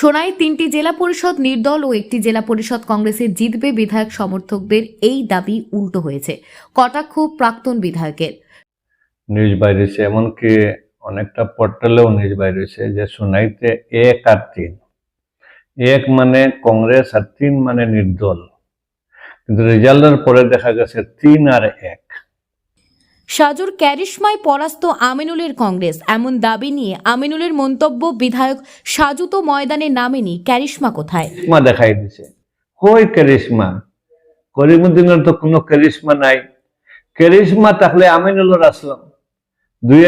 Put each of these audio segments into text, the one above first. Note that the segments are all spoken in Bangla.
সোনাই তিনটি জেলা পরিষদ নির্দল ও একটি জেলা পরিষদ কংগ্রেসে জিতবে বিধায়ক সমর্থকদের এই দাবি উল্টো হয়েছে। কটাক্ষ প্রাক্তন বিধায়কের। নিউজ বাইরেছে এমনকি অনেকটা পোর্টালেও নিউজ বাইরেছে যে সোনাইতে এক আর তিন। এক মানে কংগ্রেস আর তিন মানে নির্দল। কিন্তু রেজাল্টের পরে দেখা গেছে তিন আর এক। সাজুর ক্যারিশমায় পরাস্ত আমিনুলের কংগ্রেস। এমন দাবি নিয়ে আমিনুলের মন্তব্য বিধায়ক সাজু তো ময়দানে নামেনি। ক্যারিশমা কোথায়? দেখাই দিছে। কই কারিশমা করিমুদ্দিনের তো কোনো কারিশমা নাই। কারিশমা থাকলে আমিনুলর আসলাম। দুই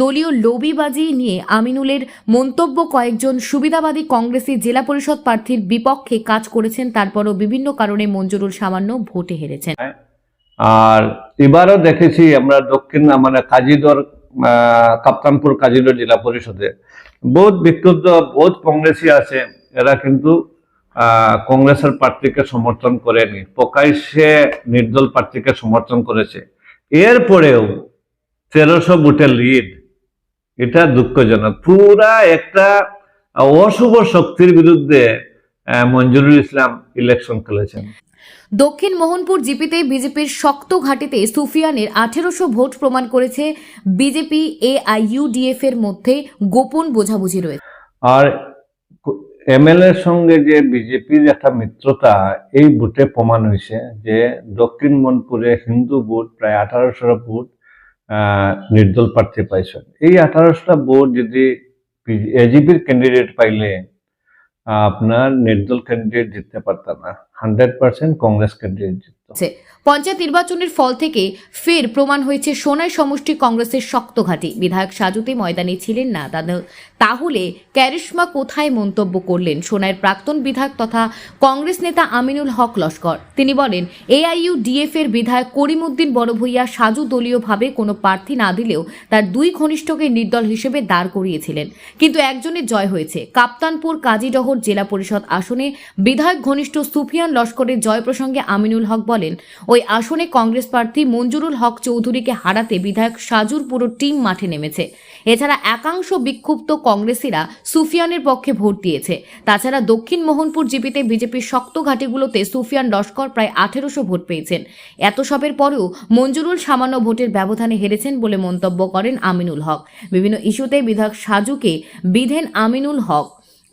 দলীয় লবিবাজি নিয়ে আমিনুলের মন্তব্য কয়েকজন সুবিধাবাদী কংগ্রেসি জেলা পরিষদ প্রার্থীর বিপক্ষে কাজ করেছেন তারপরও বিভিন্ন কারণে মঞ্জুরুল সামান্য ভোটে হেরেছেন। আর এবারও দেখেছি আমরা দক্ষিণ মানে কাজিদর কাপ্তানপুর কাজিদর জেলা পরিষদে। বহুত বিক্ষুব্ধ, বহুত কংগ্রেসি আছে। এরা কিন্তু কংগ্রেসের প্রার্থীকে সমর্থন করেনি। প্রকাশ্যে নির্দল প্রার্থীকে সমর্থন করেছে। এরপরেও তেরোশো ভোটের লিড এটা দুঃখজনক। পুরা একটা অশুভ শক্তির বিরুদ্ধে মঞ্জুরুল ইসলাম ইলেকশন খেলেছেন। দক্ষিণ মোহনপুর জিপিতে বিজেপির শক্ত ঘাটিতে সুফিয়ানের আঠেরোশো ভোট প্রমাণ করেছে বিজেপি এআইইউডিএফ এর মধ্যে গোপন বোঝাবুঝি রয়েছে। আর এমএলএ এর সঙ্গে যে বিজেপির একটা মিত্রতা এই বুথে প্রমাণ হয়েছে যে দক্ষিণ মনপুরে হিন্দু বুথ প্রায় আঠারোশো বুথ আহ, নির্দল প্রার্থী পাইছেন। এই আঠারোশোটা ভোট যদি এজিপির ক্যান্ডিডেট পাইলে আপনার নির্দল ক্যান্ডিডেট জিততে পারত না। হান্ড্রেড পার্সেন্ট কংগ্রেস ক্যান্ডিডেট জিতত পঞ্চায়েত নির্বাচনের ফল থেকে ফের প্রমাণ হয়েছে সোনাই সমষ্টি কংগ্রেসের শক্ত ঘাঁটি। বিধায়ক সাজুতে ময়দানে ছিলেন না তাহলে ক্যারিশমা কোথায় মন্তব্য করলেন সোনাইয়ের প্রাক্তন বিধায়ক তথা কংগ্রেস নেতা আমিনুল হক লস্কর? তিনি বলেন, এআইইউ ডিএফ এর বিধায়ক করিমউদ্দিন বড়ভূইয়া সাজু দলীয়ভাবে কোনো প্রার্থী না দিলেও তার দুই ঘনিষ্ঠকে নির্দল হিসেবে দাঁড় করিয়েছিলেন। কিন্তু একজনের জয় হয়েছে। কাপ্তানপুর কাজীডহর জেলা পরিষদ আসনে বিধায়ক ঘনিষ্ঠ সুফিয়ান লস্করের জয় প্রসঙ্গে আমিনুল হক বলেন, ওই আসনে কংগ্রেস প্রার্থী মঞ্জুরুল হক চৌধুরীকে হারাতে বিধায়ক সাজুর পুরো টিম মাঠে নেমেছে। এছাড়া একাংশ বিক্ষুব্ধ কংগ্রেসিরা সুফিয়ানের পক্ষে ভোট দিয়েছে। তাছাড়া দক্ষিণ মোহনপুর জিপিতে বিজেপির শক্ত ঘাটিগুলোতে সুফিয়ান লস্কর প্রায় আঠেরোশো ভোট পেয়েছেন। এত সবের পরেও মঞ্জুরুল সামান্য ভোটের ব্যবধানে হেরেছেন বলে মন্তব্য করেন আমিনুল হক। বিভিন্ন ইস্যুতে বিধায়ক সাজুকে বিধেন আমিনুল হক।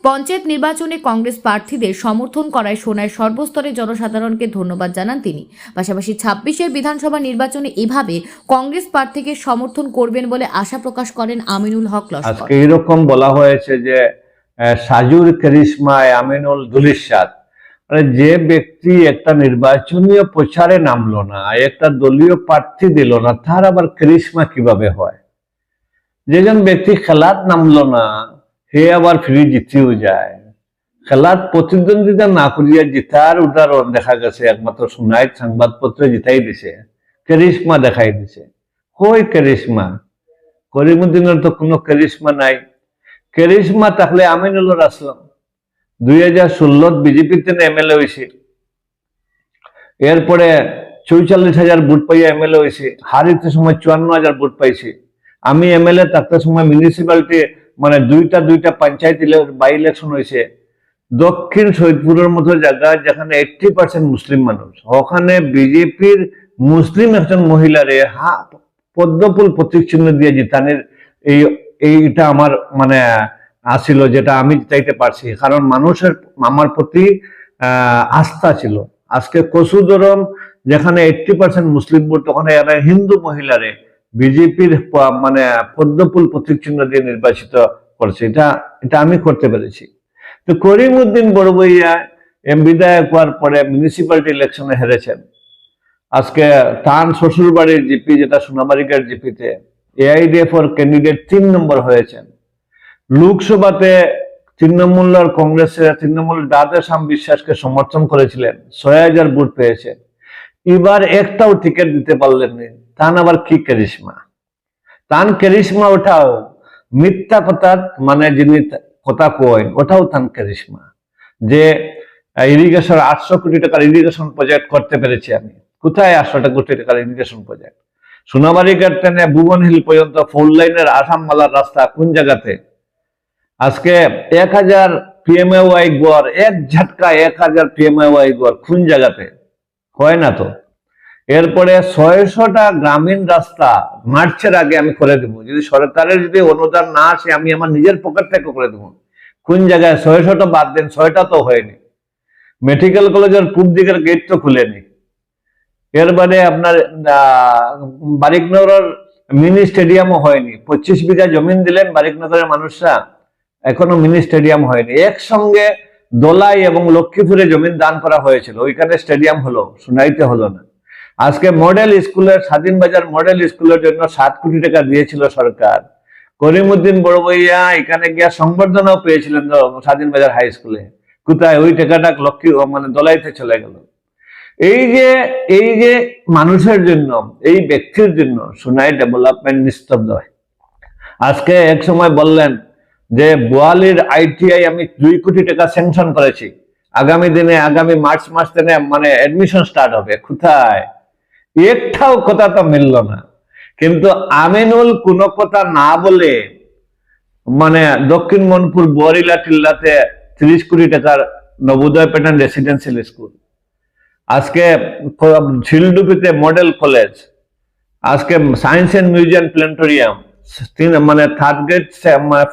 পঞ্চায়েত নির্বাচনে কংগ্রেস প্রার্থীদের সমর্থন করায় সোনায় সর্বস্তরের জনসাধারণকে ধন্যবাদ জানান তিনি। পাশাপাশি ছাব্বিশের বিধানসভা নির্বাচনে এভাবে কংগ্রেস প্রার্থীকে সমর্থন করবেন বলে আশা প্রকাশ করেন আমিনুল হক লস্কর। এরকম বলা হয়েছে যে সাজুর করিশ্মায় আমিনুল দুলিশাদ মানে যে ব্যক্তি একটা নির্বাচনীয় প্রচারে নামলো না, একটা দলীয় প্রার্থী দিল না, তার আবার করিশ্মা কীভাবে হয়? যেজন ব্যক্তি খেলাত নামলো না সে আবার ফিরে জিতেও যায়। খেলার প্রতিদ্বন্দ্বিতা না করিয়া জিতার উদাহরণ দেখা গেছে। একমাত্র সোনাইট সংবাদপত্রে জিতাই দিছে। করিশ্মা দেখাই দিছে। কই করিশ্মা করিমুদ্দিনের তো কোনো ক্যারিশমা নাই। ক্যারিশমা থাকলে আমিনুলর আসলাম দুই হাজার ষোলোত বিজেপিতে এমএলএ হয়েছে এরপরে চৌচল্লিশ হাজার ভোট পাইয়া এমএলএ হয়েছে হারিতে সময় চুয়ান্ন হাজার ভোট পাইছে আমি এমএলএ থাকতে সময় মিউনিসিপ্যালিটি মানে দুইটা দুইটা পঞ্চায়েত বাই ইলেকশন হয়েছে। দক্ষিণ সৈয়দপুরের মতো জায়গা যেখানে এইটটি পার্সেন্ট মুসলিম মানুষ। ওখানে বিজেপির মুসলিম একজন মহিলারে হা, পদ্মফুল প্রতীক চিহ্ন দিয়ে জিতানের এই, এইটা আমার মানে আসিল যেটা আমি জিতাইতে পারছি। কারণ মানুষের, আমার প্রতি আস্থা ছিল। আজকে কসুদরম যেখানে এইটটি পার্সেন্ট মুসলিম ভোট, ওখানে হিন্দু মহিলারে বিজেপির মানে পদ্মফুল প্রতীক চিহ্ন দিয়ে নির্বাচিত করছে। এটা এটা আমি করতে পেরেছি। তো করিম উদ্দিন বড়বইয়া এম বিধায়ক হওয়ার পরে মিউনিসিপ্যালিটি ইলেকশনে হেরেছেন। আজকে তান শ্বশুর বাড়ির জিপি, যেটা সোনামারিকার জিপিতে এআইডিএফ ওর ক্যান্ডিডেট তিন নম্বর হয়েছেন। লোকসভাতে তৃণমূল আর কংগ্রেসের তৃণমূল দাদা শাম বিশ্বাসকে সমর্থন করেছিলেন। ছয় হাজার ভোট পেয়েছেন। এবার একটাও টিকিট দিতে পারলেন না তান আবার কি ক্যারিশমা তান ক্যারিশমা ওঠাও। মিথ্যা কথা মানে যিনি কথা কয় ওটাও তান ক্যারিশমা যে ইরিগেশন আটশো কোটি টাকার ইরিগেশন প্রজেক্ট করতে পেরেছি আমি। কোথায় আটশো কোটি টাকার ইরিগেশন প্রজেক্ট সোনাবাড়ি থেকে ভুবন হিল পর্যন্ত ফোর লাইনের আসাম মালার রাস্তা কোন জায়গাতে? আজকে এক হাজার পিএমএওয়াই গড়, এক ঝটকা এক হাজার পিএমএওয়াই গড় কোন জায়গাতে? হয় না তো? এরপরে ছয়শটা গ্রামীণ রাস্তা মার্চের আগে আমি করে দেবো। যদি সরকারের যদি অনুদান না আসে, আমি আমার নিজের পকেট থেকে করে দেবো। কোন জায়গায় ছয়শটা বাদ দেন, ছয়টা তো হয়নি। মেডিকেল কলেজের পূর্ব দিকের গেট তো খুলেনি। এরবারে আপনার বারিকনগরের মিনি স্টেডিয়ামও হয়নি। পঁচিশ বিঘা জমিন দিলেন বারিকনগরের মানুষরা, এখনও মিনি স্টেডিয়াম হয়নি। একসঙ্গে দোলাই এবং লক্ষ্মীপুরে জমিন দান করা হয়েছিল। ওইখানে স্টেডিয়াম হলো সোনাইতে হলো না। আজকে মডেল স্কুলের, স্বাধীন বাজার মডেল স্কুলের জন্য সাত কোটি টাকা দিয়েছিল সরকার। করিমউদ্দিন বড় বইয়া এখানে গিয়া সংবর্ধনাও পেয়েছিলেন স্বাধীন বাজার হাই স্কুলে কোথায়? ওই টাকাটা লক্ষ্মী মানে দলাইতে চলে গেল। এই যে এই যে মানুষের জন্য, এই ব্যক্তির জন্য সোনাই ডেভেলপমেন্ট নিস্তব্ধ। হয় আজকে এক সময় বললেন যে, বোয়ালির আইটিআই আমি দুই কোটি টাকা স্যাংশন করেছি। আগামী দিনে, আগামী মার্চ মাস দিনে মানে অ্যাডমিশন স্টার্ট হবে। কোথায়? একটাও কথা তো মিলল না। কিন্তু আমিনুল কোনো কথা না বলে মানে দক্ষিণ মনপুর বোয়ারিলা টিল্লাতে তিরিশ কোটি টাকার নবোদয় প্যাটার্ন রেসিডেন্সিয়াল স্কুল আজকে ঝিলডুবিতে মডেল কলেজ আজকে সায়েন্স এন্ড মিউজিয়াম প্ল্যানেটোরিয়াম মানে third grade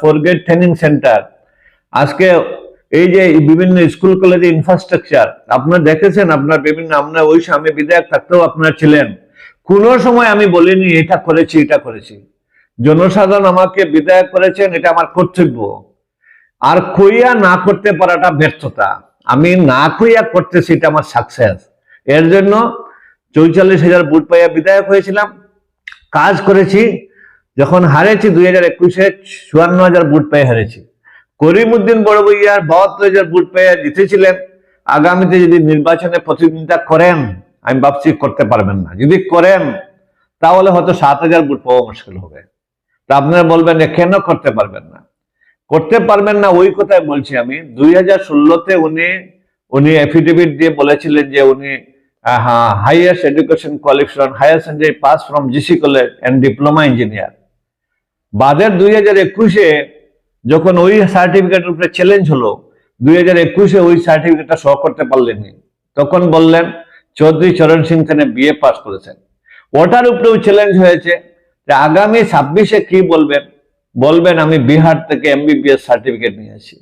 four grade training centre আজকে এই যে বিভিন্ন স্কুল কলেজে ইনফ্রাস্ট্রাকচার আপনারা দেখেছেন, আপনার বিভিন্ন, আপনার ওই আমি বিধায়ক থাকতেও আপনারা ছিলেন। কোনো সময় আমি বলিনি, এটা করেছি এটা করেছি। জনসাধারণ আমাকে বিধায়ক করেছেন, এটা আমার কর্তব্য। আর কইয়া না করতে পারাটা ব্যর্থতা। আমি না কইয়া করতেছি, এটা আমার সাকসেস এর জন্য চৌচল্লিশ হাজার বুট পাইয়া বিধায়ক হয়েছিলাম, কাজ করেছি। যখন হারেছি, দুই হাজার একুশে চুয়ান্ন হাজার বুট পেয়ে হারেছি। করিমউদ্দিন বড় বইয়ার বাহাত্তর হাজার বুট পেয়ে জিতেছিলেন। আগামীতে যদি নির্বাচনে প্রতিদ্বন্দ্বিতা করেন, আমি ভাবছি করতে পারবেন না। যদি করেন, তাহলে হয়তো সাত হাজার বুট পাওয়া মুশকিল হবে। তা আপনারা বলবেন কেন করতে পারবেন না? করতে পারবেন না ওই কথাই বলছি আমি। দুই হাজার ষোলোতে উনি উনি এফিডেভিট দিয়ে বলেছিলেন যে উনি হ্যাঁ highest education qualification higher secondary pass from GC college and diploma engineer বাদের দুই হাজার একুশে যখন ওই সার্টিফিকেটের উপরে চ্যালেঞ্জ হলো, দুই হাজার একুশে ওই সার্টিফিকেটটা সহ করতে পারলেননি। তখন বললেন, চৌধুরী চরণ সিং খানে বিএ পাস করেছেন। ওটার উপরেও চ্যালেঞ্জ হয়েছে। আগামী ছাব্বিশে কি বলবেন? বলবেন, আমি বিহার থেকে এমবিবিএস সার্টিফিকেট নিয়ে আসি।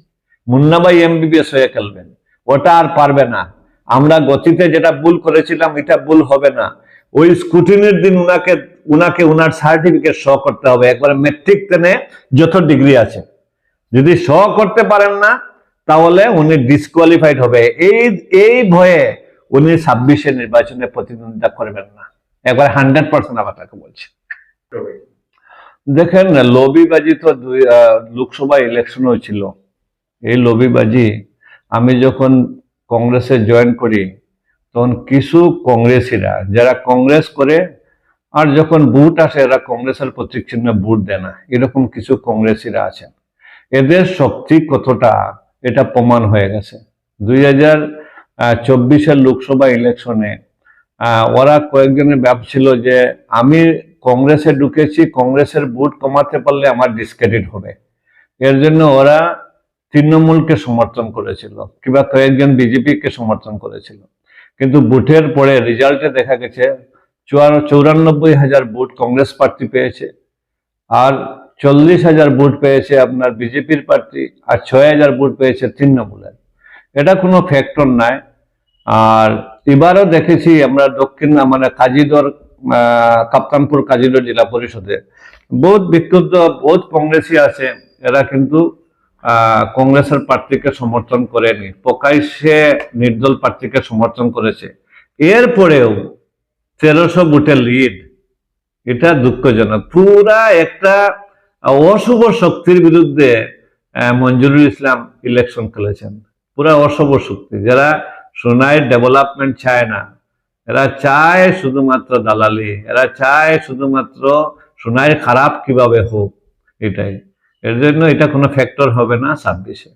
মুন্নাবাই এমবিবিএস হয়ে খেলবেন। ওটা আর পারবে না। আমরা গতিতে যেটা ভুল করেছিলাম, এটা ভুল হবে না। ওই স্কুটিনির দিন উনাকে উনাকে, উনার সার্টিফিকেট শো করতে হবে। একবারে মেট্রিক টেনে যত ডিগ্রি আছে। যদি শো করতে পারেন না, তাহলে উনি ডিসকোয়ালিফাইড হবে। এই এই ভয়ে উনি ছাব্বিশে নির্বাচনে প্রতিদ্বন্দ্বিতা করবেন না। একবার হান্ড্রেড পার্সেন্ট আবার তাকে বলছি। দেখেন, লবিবাজি তো দুই লোকসভা ইলেকশন হয়েছিল এই লবিবাজি আমি যখন কংগ্রেসে জয়েন করি, তখন কিছু কংগ্রেসিরা, যারা কংগ্রেস করে, আর যখন ভোট আসে, এরা কংগ্রেসের প্রতীক চিহ্ন ভোট দেয় না। এরকম কিছু কংগ্রেসিরা আছেন। এদের শক্তি কতটা, এটা প্রমাণ হয়ে গেছে। দুই হাজার চব্বিশের লোকসভা ইলেকশনে ওরা কয়েকজনের ব্যাপ ছিল যে, আমি কংগ্রেসে ঢুকেছি, কংগ্রেসের ভোট কমাতে পারলে আমার ডিসক্রেডিট হবে। এর জন্য ওরা তৃণমূলকে সমর্থন করেছিল, কিংবা কয়েকজন বিজেপিকে সমর্থন করেছিল। কিন্তু ভোটের পরে রেজাল্টে দেখা গেছে চৌরানব্বই হাজার ভোট কংগ্রেস প্রার্থী পেয়েছে। আর চল্লিশ হাজার ভোট পেয়েছে আপনার বিজেপির প্রার্থী আর ছয় হাজার ভোট পেয়েছে তৃণমূলের। এটা কোনো ফ্যাক্টর নাই। আর এবারও দেখেছি আমরা দক্ষিণ মানে কাজীদর কাপ্তানপুর কাজীদর জেলা পরিষদে বহুত বিক্ষুব্ধ, বহুত কংগ্রেসি আছে। এরা কিন্তু কংগ্রেসের প্রার্থীকে সমর্থন করেনি। প্রকাশ্যে নির্দল প্রার্থীকে সমর্থন করেছে। এরপরেও তেরোশো বুটের লিড এটা দুঃখজনক। পুরা একটা অশুভ শক্তির বিরুদ্ধে মঞ্জুরুল ইসলাম ইলেকশন খেলেছেন। পুরা অশুভ শক্তি। যারা সোনাই ডেভেলপমেন্ট চায় না, এরা চায় শুধুমাত্র দালালি, এরা চায় শুধুমাত্র সোনাই খারাপ কীভাবে হোক, এটাই। এর জন্য এটা কোনো ফ্যাক্টর হবে না ছাব্বিশে।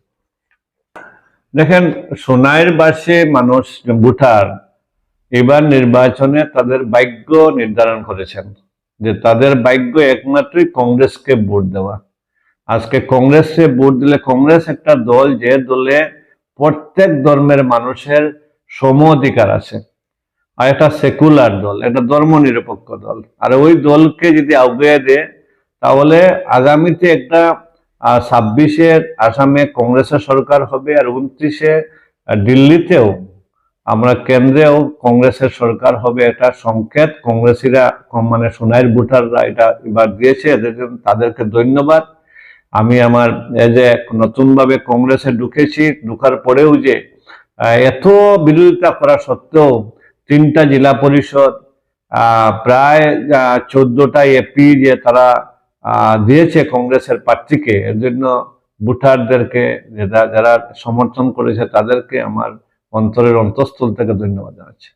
দেখেন, সোনাইয়ের বাসে মানুষ, ভোটার, এবার নির্বাচনে তাদের ভাগ্য নির্ধারণ করেছেন। যে তাদের ভাগ্য একমাত্রই কংগ্রেসকে ভোট দেওয়া। আজকে কংগ্রেসে ভোট দিলে কংগ্রেস একটা দল, যে দলে প্রত্যেক ধর্মের মানুষের সম অধিকার আছে। আর একটা সেকুলার দল একটা ধর্ম নিরপেক্ষ দল। আর ওই দলকে যদি আউগিয়ে দেয়, তাহলে আগামীতে একটা ছাব্বিশে আসামে কংগ্রেসের সরকার হবে আর উনত্রিশে দিল্লিতেও আমরা কেন্দ্রেও কংগ্রেসের সরকার হবে এটা সংকেত। কংগ্রেসীরা মানে সোনাইয়ের ভোটাররা এটা এবার দিয়েছে, এদের তাদেরকে ধন্যবাদ। আমি আমার যে নতুনভাবে কংগ্রেসে ঢুকেছি, ঢুকার পরেও যে এত বিরোধিতা করা সত্ত্বেও তিনটা জেলা পরিষদ প্রায় চোদ্দটা এপি যে তারা দিয়েছে কংগ্রেসের প্রার্থীকে, এর জন্য ভোটারদেরকে যারা সমর্থন করেছে তাদেরকে আমার অন্তরের অন্তঃস্থল থেকে ধন্যবাদ জানাচ্ছি।